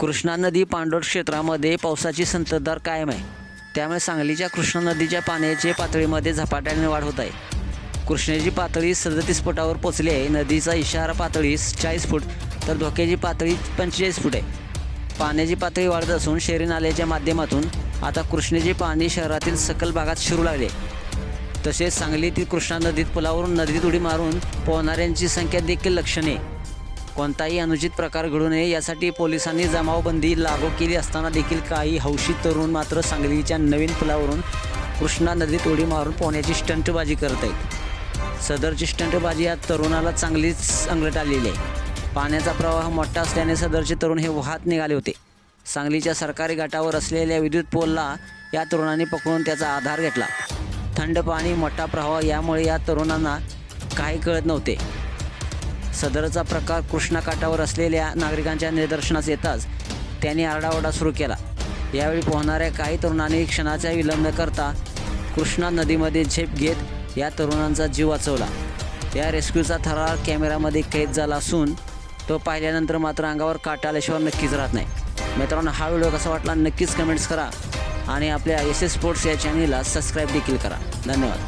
कृष्णा नदी पांडोर क्षेत्रामध्ये पावसाची संततधार कायम आहे. त्यामुळे सांगलीच्या कृष्णा नदीच्या पाण्याचे पातळीमध्ये झपाट्याने वाढ होत आहे. कृष्णेची पातळी सदतीस फुटावर पोचली आहे. नदीचा इशारा पातळी चाळीस फूट तर धोक्याची पातळी पंचेचाळीस फूट आहे. पाण्याची पातळी वाढत असून शहरी नाल्याच्या माध्यमातून आता कृष्णेचे पाणी शहरातील सकल भागात शिरू लागले तसेच सांगलीतील कृष्णा नदीत पुलावरून नदीत उडी मारून पोहणाऱ्यांची संख्या देखील लक्षणीय आहे. कोणताही अनुचित प्रकार घडू नये यासाठी पोलिसांनी जमावबंदी लागू केली असताना देखील काही हौशी तरुण मात्र सांगलीच्या नवीन पुलावरून कृष्णा नदीत उडी मारून पोहण्याची स्टंटबाजी करत आहेत. सदरची स्टंटबाजी या तरुणाला चांगलीच अंगलट आलेली आहे. पाण्याचा प्रवाह मोठा असल्याने सदरचे तरुण हे वाहत निघाले होते. सांगलीच्या सरकारी घाटावर असलेल्या विद्युत पोलला या तरुणांनी पकडून त्याचा आधार घेतला. थंड पाणी मोठा प्रवाह यामुळे या तरुणांना काही कळत नव्हते. सदरचा प्रकार कृष्णा काठावर असलेल्या नागरिकांच्या निदर्शनास येताच त्यांनी आरडाओरडा सुरू केला. यावेळी पोहणाऱ्या काही तरुणांनी क्षणाचा विलंब करता कृष्णा नदीमध्ये झेप घेत या तरुणांचा जीव वाचवला. या रेस्क्यूचा थरार कॅमेरामध्ये कैद झाला असून तो पाहिल्यानंतर मात्र अंगावर काटा आल्याशिवाय नक्कीच राहत नाही. मित्रांनो हा व्हिडिओ कसा वाटला नक्कीच कमेंट्स करा आणि आपल्या एस एस स्पोर्ट्स या चॅनलला सबस्क्राईब देखील करा. धन्यवाद.